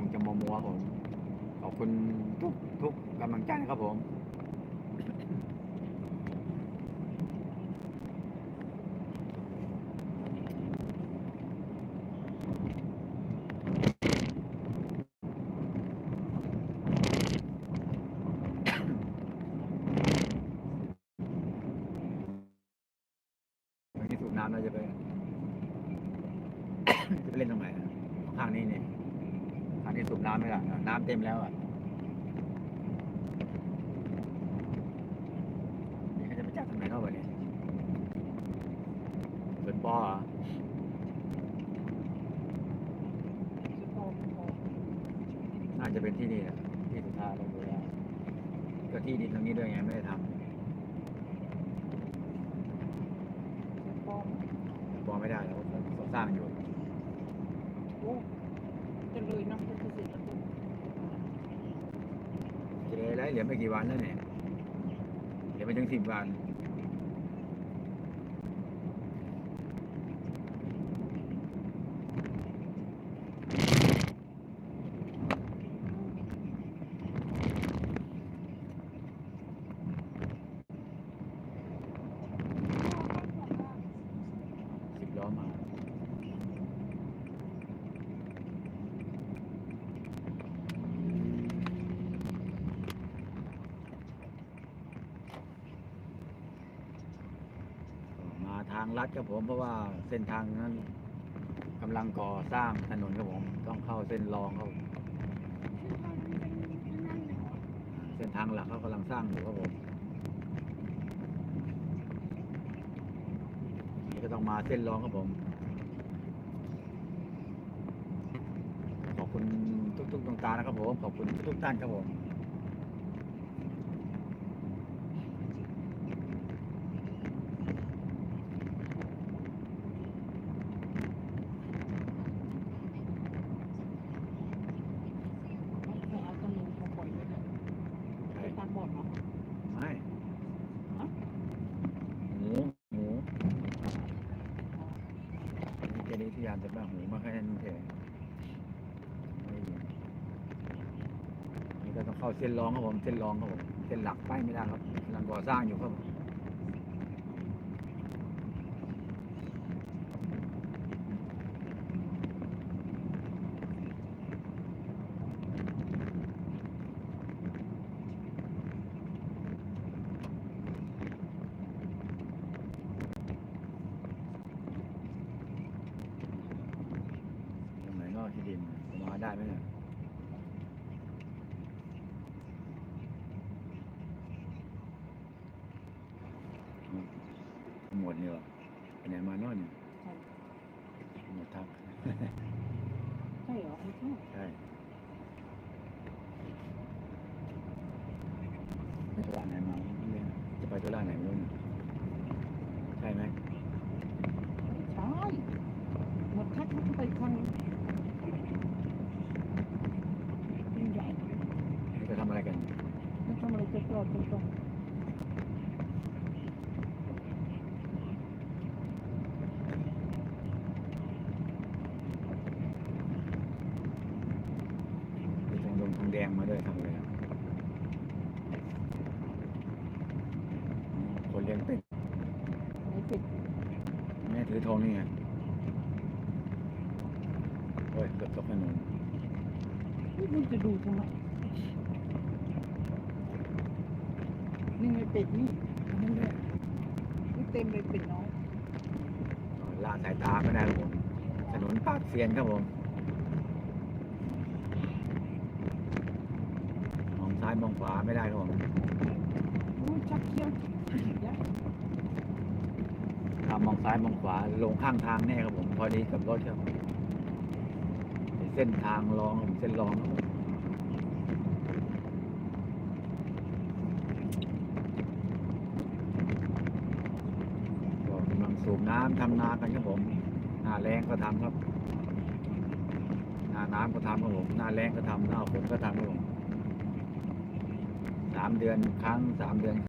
ครับผมขอบคุณทุกทุกกำลังใจครับผมวันนี้สูบน้ำเราจะไปจะไปเล่นตรงไหนข้างนี้เนี่ย ข้างนี้สูบน้ำไม่ละน้ำเต็มแล้วอะนี่เขาจะไปจัดตรงไหนเข้าไปเนี่ยสวนปอเหรอน่าจะเป็นที่นี่แหละที่สุดท้ายเราดูแล้วก็ที่ดินตรงนี้ด้วยไงไม่ได้ทำปอไม่ได้แล้วเขาสร้างอยู่ จะเลยน้ำพุทธศิลป์จะเลยไรเหลือไม่กี่วันแล้วเนี่ยเหลือไม่ถึงสิบวัน สิบล้อมา มาทางลัดครับผมเพราะว่าเส้นทางนั้นกำลังก่อสร้างถนนครับผม ต้องเข้าเส้นรองเขาเส้นทางหลักเขากำลังสร้างอยู่ครับผมนี่ก็ต้องมาเส้นรองครับผม ขอบคุณทุกๆดวงตานะครับผม ขอบคุณทุกๆท่านครับผม เอาต้นนู้นมาปล่อยไว้เลยไปตามบ่อนเนาะ ไม่ ฮะ หมูหมูนี่แกนี้ที่ยานจะบ้าหมูมาแค่นั้นเองไม่ดีนี่ก็ต้อง เข้าเส้นรองครับผมเส้นรองครับผมเส้นหลักไปไม่ได้ครับกำลังก่อสร้างอยู่ครับตรงไหนก็ที่ดินมาได้ไหมเนี่ย หมดเนี่ยไปไหนมาโน่นเนี่ยหมดทัก ใช่เหรอไม่ใช่ใช่ไปธุระไหนมาเรื่องจะไปธุระไหนนู่นใช่ไหมไม่ใช่หมดทักมันไปทางยิ่งใหญ่ จะทำอะไรกัน มันทำอะไรจะกรอบตรง มีทองดงทองแดงมาด้วยทำอะไรอะคนเลี้ยงเป็ดๆไม่ปิดแม่ถือธงนี่ไงโอ้ยเกือบตกถนนนี่มันจะดูทำไมนี่ไงเป็ดนี่นั่นเลยนี่เต็มเลยเป็ดน้อยละสายตาไม่ได้ครับผมถนนปากเซียนครับผม มองซ้ายมองขวาไม่ได้ครับผมโอ้ยชักเคี้ยวยักษ์ถ้ามองซ้ายมองขวาลงข้างทางแน่ครับผมพอดีกับรถครับเส้นทางรองครับผมเส้นรองครับผมก็กำลังสูบน้ำทำนากันครับผม หน้าแรงก็ทำครับ หน้าน้ำก็ทำครับผม หน้าแรงก็ทำหน้าฝนก็ทำครับผม สามเดือนครั้งสามเดือน